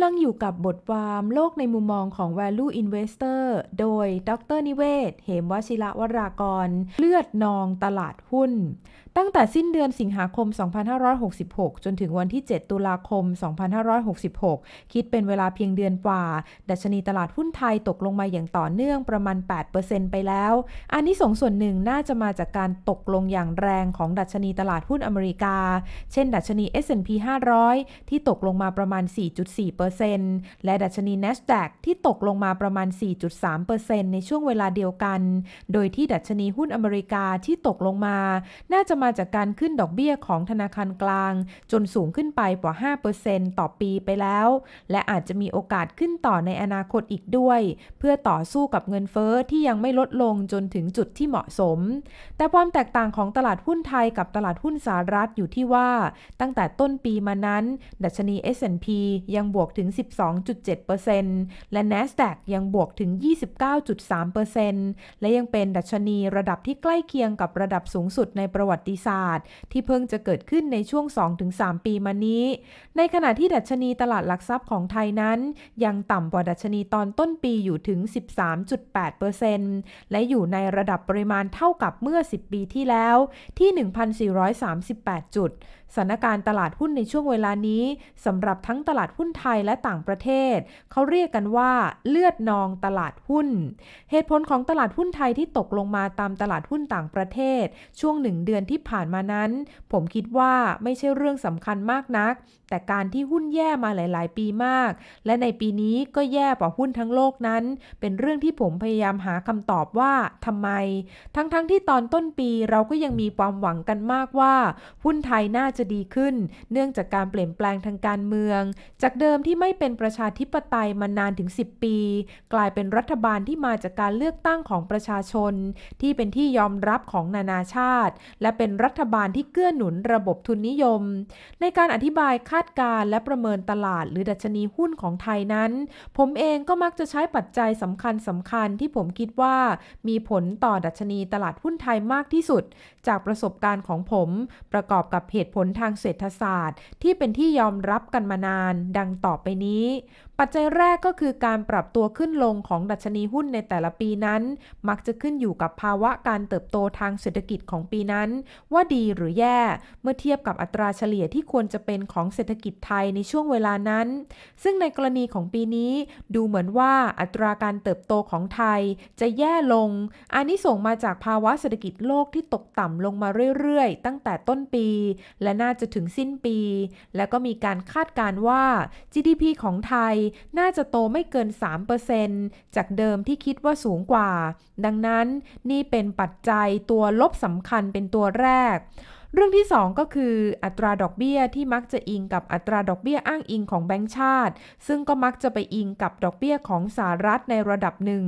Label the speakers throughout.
Speaker 1: ำลังอยู่กับบทความโลกในมุมมองของ Value Investor โดย ดรนิเวศ เหมวชิระวรากร เลือดนองตลาดหุ้นตั้งแต่สิ้นเดือนสิงหาคม 2566 จนถึงวันที่ 7 ตุลาคม 2566 คิดเป็นเวลาเพียงเดือนกว่า ดัชนีตลาดหุ้นไทยตกลงมาอย่างต่อเนื่องประมาณ 8%ไปแล้ว อันนี้ส่งส่วนหนึ่งน่าจะมาจากการตกลงอย่างแรงของดัชนีตลาดหุ้นอเมริกา เช่น ดัชนี S&P 500 ที่ตกลงมาประมาณ 4.4%และดัชนี NASDAQ ที่ตกลงมาประมาณ 4.3%ในช่วงเวลาเดียวกัน โดยที่ดัชนีหุ้นอเมริกาที่ตกลงมา น่าจะมาจากการขึ้นดอกเบี้ยของธนาคารกลาง จนสูงขึ้นไปกว่า 5%ต่อปีไปแล้ว และอาจจะมีโอกาสขึ้นต่อในอนาคตอีกด้วย เพื่อต่อสู้กับเงินเฟอ้อที่ยังไม่ลดลงจนถึงจุดที่เหมาะสม แต่ความแตกต่างของตลาดหุ้นไทยกับตลาดหุ้นสหรัฐอยู่ที่ว่า ตั้งแต่ต้นปีมานั้น ดัชนี S&P ยังบวกถึง 12.7%และ NASDAQ ยังบวกถึง 29.3%และยังเป็นดัชนีระดับที่ใกล้เคียงกับระดับสูงสุดในประวัติศาสตร์ ที่เพิ่งจะเกิดขึ้นในช่วง 2-3 ปีมานี้ ในขณะที่ดัชนีตลาดหลักทรัพย์ของไทยนั้น ยังต่ำกว่าดัชนีตอนต้นปีอยู่ถึง 13.8%และอยู่ในระดับปริมาณเท่ากับเมื่อ 10 ปีที่แล้วที่ 1,438 จุด สถานการณ์ตลาดหุ้นในช่วงเวลานี้สำหรับทั้งตลาดหุ้นไทยและต่างประเทศ เขาเรียกกันว่าเลือดนองตลาดหุ้น เหตุผลของตลาดหุ้นไทยที่ตกลงมาตามตลาดหุ้นต่างประเทศ ช่วงหนึ่งเดือนที่ผ่านมานั้น ผมคิดว่าไม่ใช่เรื่องสำคัญมากนัก แต่การที่หุ้นแย่มาหลาย ๆ ปีมาก และในปีนี้ก็แย่กว่าหุ้นทั้งโลกนั้น เป็นเรื่องที่ผมพยายามหาคำตอบว่าทำไม ทั้งๆทที่ตอนต้นปีเราก็ยังมีความหวังกันมากว่า หุ้นไทยน่าจะดีขึ้น เนื่องจากการเปลี่ยนแปลงทางการเมือง จากเดิมที่ไม่เป็นประชาธิปไตยมานานถึง 10 ปี กลายเป็นรัฐบาลที่มาจากการเลือกตั้งของประชาชน ที่เป็นที่ยอมรับของนานาชาติ และเป็นรัฐบาลที่เกื้อหนุนระบบทุนนิยม ในการอธิบายคาดการณ์และประเมินตลาด หรือดัชนีหุ้นของไทยนั้น ผมเองก็มักจะใช้ปัจจัยสำคัญสำคัญที่ผมคิดว่า มีผลต่อดัชนีตลาดหุ้นไทยมากที่สุด จากประสบการณ์ของผม ประกอบกับเหตุผลทางเศรษฐศาสตร์ ที่เป็นที่ยอมรับกันมานาน ดังต่อไปนี้ ปัจจัยแรกก็คือการปรับตัวขึ้นลงของดัชนีหุ้นในแต่ละปีนั้น มักจะขึ้นอยู่กับภาวะการเติบโตทางเศรษฐกิจของปีนั้น ว่าดีหรือแย่ เมื่อเทียบกับอัตราเฉลี่ยที่ควรจะเป็นของเศรษฐกิจไทยในช่วงเวลานั้น ซึ่งในกรณีของปีนี้ ดูเหมือนว่าอัตราการเติบโตของไทยจะแย่ลง อันนี้ส่งมาจากภาวะเศรษฐกิจโลกที่ตกต่ำลงมาเรื่อยๆ ตั้งแต่ต้นปี และน่าจะถึงสิ้นปี แล้วก็มีการคาดการ์ว่า GDP ของไทยน่าจะโตไม่เกิน 3%จากเดิมที่คิดว่าสูงกว่า ดังนั้นนี่เป็นปัจจัยตัวลบสำคัญเป็นตัวแรก เรื่องที่ 2 ก็คืออัตราดอกเบี้ยที่มักจะอิงกับอัตราดอกเบี้ยอ้างอิงของแบงก์ชาติ ซึ่งก็มักจะไปอิงกับดอกเบี้ยของสหรัฐในระดับหนึ่ง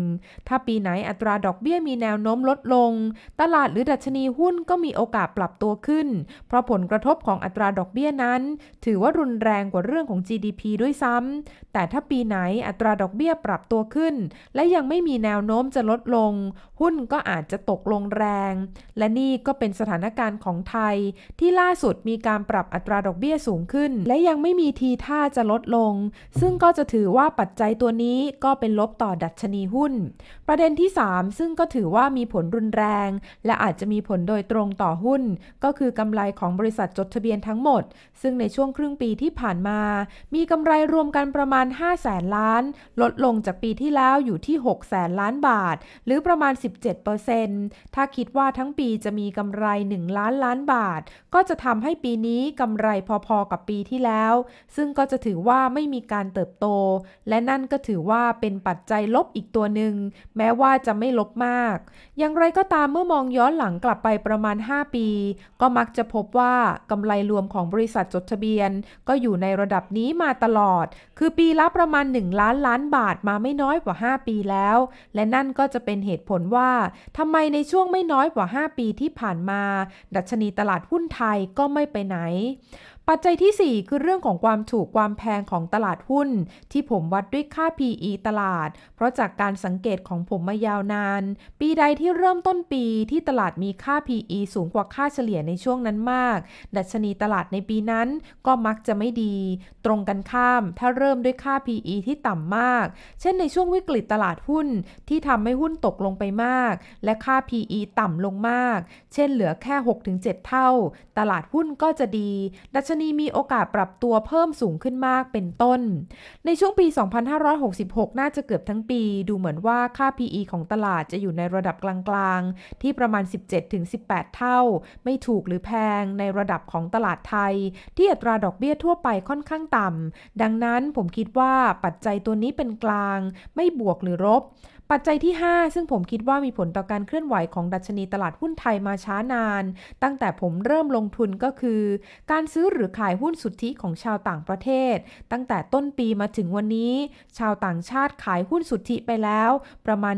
Speaker 1: ถ้าปีไหนอัตราดอกเบี้ยมีแนวโน้มลดลง ตลาดหรือดัชนีหุ้นก็มีโอกาสปรับตัวขึ้น เพราะผลกระทบของอัตราดอกเบี้ยนั้น ถือว่ารุนแรงกว่าเรื่องของ GDP ด้วยซ้ำแต่ถ้าปีไหนอัตราดอกเบี้ยปรับตัวขึ้น และยังไม่มีแนวโน้มจะลดลง หุ้นก็อาจจะตกลงแรง และนี่ก็เป็นสถานการณ์ของไทยที่ล่าสุดมีการปรับอัตราดอกเบี้ยสูงขึ้น และยังไม่มีทีท่าจะลดลง ซึ่งก็จะถือว่าปัจจัยตัวนี้ก็เป็นลบต่อดัชนีหุ้น ประเด็นที่ 3 ซึ่งก็ถือว่ามีผลรุนแรง และอาจจะมีผลโดยตรงต่อหุ้น ก็คือกำไรของบริษัทจดทะเบียนทั้งหมด ซึ่งในช่วงครึ่งปีที่ผ่านมา มีกำไรรวมกันประมาณ5แสนล้าน ลดลงจากปีที่แล้วอยู่ที่6แสนล้านบาท หรือประมาณ 17%ถ้าคิดว่าทั้งปีจะมีกำไร 1 ล้านล้านบาทก็จะทำให้ปีนี้กำไรพอๆกับปีที่แล้ว ซึ่งก็จะถือว่าไม่มีการเติบโต และนั่นก็ถือว่าเป็นปัจจัยลบอีกตัวหนึ่ง แม้ว่าจะไม่ลบมาก อย่างไรก็ตามเมื่อมองย้อนหลังกลับไปประมาณ 5 ปี ก็มักจะพบว่ากำไรรวมของบริษัทจดทะเบียน ก็อยู่ในระดับนี้มาตลอด คือปีละประมาณ 1 ล้านล้านบาทมาไม่น้อยกว่า 5 ปีแล้ว และนั่นก็จะเป็นเหตุผลว่าทำไมในช่วงไม่น้อยกว่า 5 ปีที่ผ่านมา ดัชนีตลาดลาดหุ้นไทยก็ไม่ไปไหนปัจจัยที่ 4 คือเรื่องของความถูกความแพงของตลาดหุ้น ที่ผมวัดด้วยค่า PE ตลาด เพราะจากการสังเกตของผมมายาวนาน ปีใดที่เริ่มต้นปีที่ตลาดมีค่า PE สูงกว่าค่าเฉลี่ยในช่วงนั้นมาก ดัชนีตลาดในปีนั้นก็มักจะไม่ดี ตรงกันข้ามถ้าเริ่มด้วยค่า PE ที่ต่ำมาก เช่นในช่วงวิกฤตตลาดหุ้นที่ทำให้หุ้นตกลงไปมาก และค่า PE ต่ำลงมาก เช่นเหลือแค่ 6-7 เท่า ตลาดหุ้นก็จะดี ดัชนีมีโอกาสปรับตัวเพิ่มสูงขึ้นมากเป็นต้น ในช่วงปี 2566 น่าจะเกือบทั้งปี ดูเหมือนว่าค่า PE ของตลาดจะอยู่ในระดับกลางๆ ที่ประมาณ 17-18 เท่า ไม่ถูกหรือแพงในระดับของตลาดไทย ที่อัตราดอกเบี้ยทั่วไปค่อนข้างต่ำ ดังนั้นผมคิดว่าปัจจัยตัวนี้เป็นกลาง ไม่บวกหรือลบปัจจัยที่ 5 ซึ่งผมคิดว่ามีผลต่อการเคลื่อนไหวของดัชนีตลาดหุ้นไทยมาช้านาน ตั้งแต่ผมเริ่มลงทุนก็คือ การซื้อหรือขายหุ้นสุทธิของชาวต่างประเทศ ตั้งแต่ต้นปีมาถึงวันนี้ ชาวต่างชาติขายหุ้นสุทธิไปแล้วประมาณ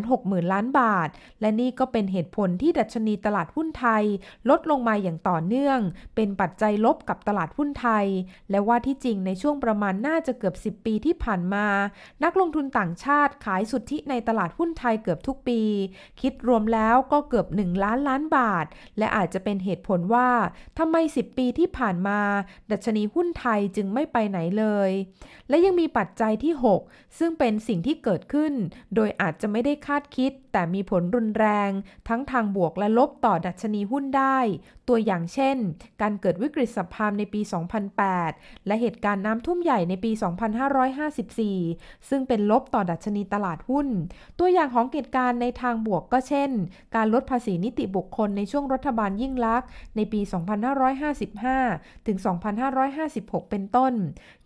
Speaker 1: 160,000 ล้านบาท และนี่ก็เป็นเหตุผลที่ดัชนีตลาดหุ้นไทย ลดลงมาอย่างต่อเนื่อง เป็นปัจจัยลบกับตลาดหุ้นไทย และว่าที่จริงในช่วงประมาณน่าจะเกือบ 10 ปีที่ผ่านมา นักลงทุนต่างชาติขายสุทธิในตลาดหุ้นไทยเกือบทุกปี คิดรวมแล้วก็เกือบ 1 ล้านล้านบาท และอาจจะเป็นเหตุผลว่าทำไม 10 ปีที่ผ่านมา ดัชนีหุ้นไทยจึงไม่ไปไหนเลย และยังมีปัจจัยที่ 6 ซึ่งเป็นสิ่งที่เกิดขึ้น โดยอาจจะไม่ได้คาดคิด แต่มีผลรุนแรง ทั้งทางบวกและลบต่อดัชนีหุ้นได้ตัวอย่างเช่น การเกิดวิกฤตสัพพามในปี 2008 และเหตุการณ์น้ำท่วมใหญ่ในปี 2554 ซึ่งเป็นลบต่อดัชนีตลาดหุ้น ตัวอย่างของเหตุการณ์ในทางบวกก็เช่น การลดภาษีนิติบุคคลในช่วงรัฐบาลยิ่งลักษณ์ในปี 2555 ถึง 2556 เป็นต้น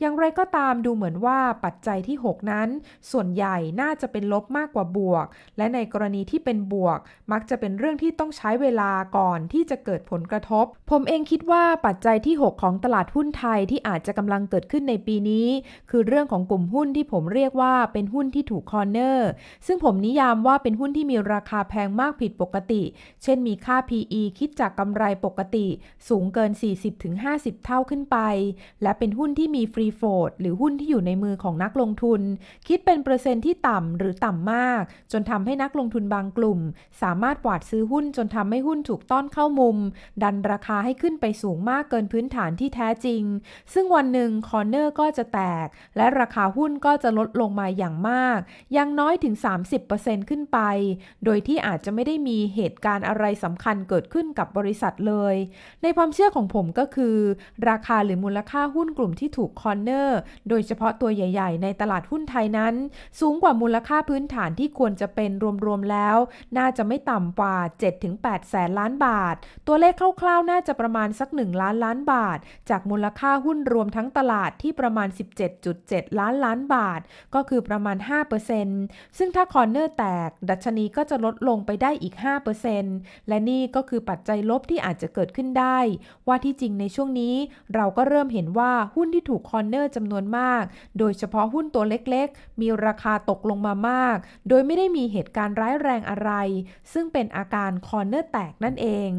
Speaker 1: อย่างไรก็ตามดูเหมือนว่าปัจจัยที่ 6 นั้น ส่วนใหญ่น่าจะเป็นลบมากกว่าบวก และในกรณีที่เป็นบวก มักจะเป็นเรื่องที่ต้องใช้เวลาก่อนที่จะเกิดผลกระทบ ผมเองคิดว่าปัจจัยที่ 6 ของตลาดหุ้นไทยที่อาจจะกำลังเกิดขึ้นในปีนี้ คือเรื่องของกลุ่มหุ้นที่ผมเรียกว่าเป็นหุ้นที่ถูกคอร์เนอร์ ซึ่งผมนิยามว่าเป็นหุ้นที่มีราคาแพงมากผิดปกติ เช่นมีค่า PE คิดจากกำไรปกติ สูงเกิน 40-50 เท่าขึ้นไป และเป็นหุ้นที่มีฟรีโฟดหรือหุ้นที่อยู่ในมือของนักลงทุน คิดเป็นเปอร์เซ็นต์ที่ต่ำหรือต่ำมาก จนทำให้นักลงทุนบางกลุ่ม สามารถกวาดซื้อหุ้นจนทำให้หุ้นถูกต้อนเข้ามุมดันราคาให้ขึ้นไปสูงมากเกินพื้นฐานที่แท้จริง ซึ่งวันหนึ่งคอร์เนอร์ก็จะแตก และราคาหุ้นก็จะลดลงมาอย่างมาก ยังน้อยถึง 30%ขึ้นไป โดยที่อาจจะไม่ได้มีเหตุการณ์อะไรสำคัญเกิดขึ้นกับบริษัทเลย ในความเชื่อของผมก็คือ ราคาหรือมูลค่าหุ้นกลุ่มที่ถูกคอร์เนอร์ โดยเฉพาะตัวใหญ่ ๆ ในตลาดหุ้นไทยนั้น สูงกว่ามูลค่าพื้นฐานที่ควรจะเป็นรวมๆแล้ว น่าจะไม่ต่ำกว่า 7-8 แสนล้านบาท ตัวเลขคร่าวๆ น่าจะประมาณสัก 1 ล้านล้านบาท จากมูลค่าหุ้นรวมทั้งตลาดที่ประมาณ 17.7 ล้านล้านบาท ก็คือประมาณ 5%ซึ่งถ้าคอร์เนอร์แตก ดัชนีก็จะลดลงไปได้อีก 5%และนี่ก็คือปัจจัยลบที่อาจจะเกิดขึ้นได้ ว่าที่จริงในช่วงนี้ เราก็เริ่มเห็นว่าหุ้นที่ถูกคอร์เนอร์จำนวนมาก โดยเฉพาะหุ้นตัวเล็กๆ มีราคาตกลงมามาก โดยไม่ได้มีเหตุการณ์ร้ายแรงอะไร ซึ่งเป็นอาการคอร์เนอร์แตกนั่นเอง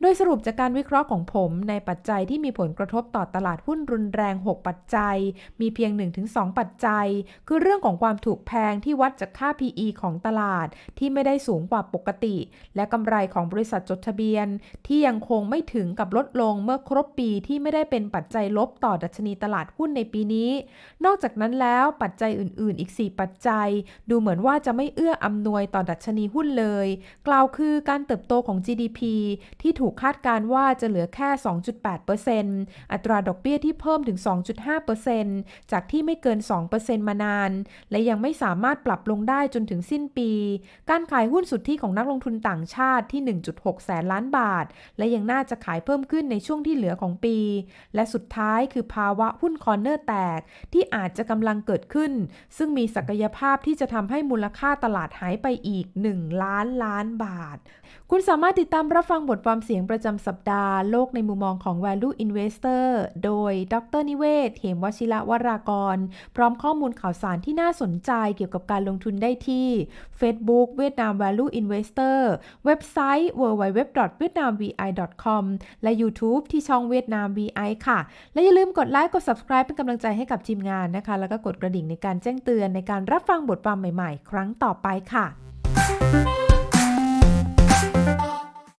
Speaker 1: โดยสรุปจากการวิเคราะห์ของผมในปัจจัยที่มีผลกระทบต่อตลาดหุ้นรุนแรง 6 ปัจจัย มีเพียง 1-2 ปัจจัย คือเรื่องของความถูกแพงที่วัดจากค่า PE ของตลาดที่ไม่ได้สูงกว่าปกติ และกำไรของบริษัทจดทะเบียน ที่ยังคงไม่ถึงกับลดลงเมื่อครบปีที่ไม่ได้เป็นปัจจัยลบต่อดัชนีตลาดหุ้นในปีนี้ นอกจากนั้นแล้วปัจจัยอื่น ๆ อีก 4 ปัจจัย ดูเหมือนว่าจะไม่เอื้ออำนวยต่อดัชนีหุ้นเลย กล่าวคือการเติบโตของ GDP ที่ถูกคาดการว่าจะเหลือแค่ 2.8%อัตราดอกเบี้ยที่เพิ่มถึง 2.5%จากที่ไม่เกิน 2%มานาน และยังไม่สามารถปรับลงได้จนถึงสิ้นปี การขายหุ้นสุทธิของนักลงทุนต่างชาติที่ 1.6 แสนล้านบาท และยังน่าจะขายเพิ่มขึ้นในช่วงที่เหลือของปี และสุดท้ายคือภาวะหุ้นคอร์เนอร์แตกที่อาจจะกำลังเกิดขึ้น ซึ่งมีศักยภาพที่จะทำให้มูลค่าตลาดหายไปอีก 1 ล้านล้านบาท คุณสามารถติดตามรับฟังบทความเสียงประจำสัปดาห์โลกในมุมมองของ Value Investor โดย ดรนิเวศเหมวชิระวรากร พร้อมข้อมูลข่าวสารที่น่าสนใจเกี่ยวกับการลงทุนได้ที่ Facebook เวียดนาม Value Investor เว็บไซต์ www.vietnamvi.com และ YouTube ที่ช่องเวียดนาม VI ค่ะ และอย่าลืมกดไลค์กด subscribe เป็นกำลังใจให้กับทีมงานนะคะ แล้วก็กดกระดิ่งในการแจ้งเตือนในการรับฟังบทความใหม่ ๆ ครั้งต่อไปค่ะ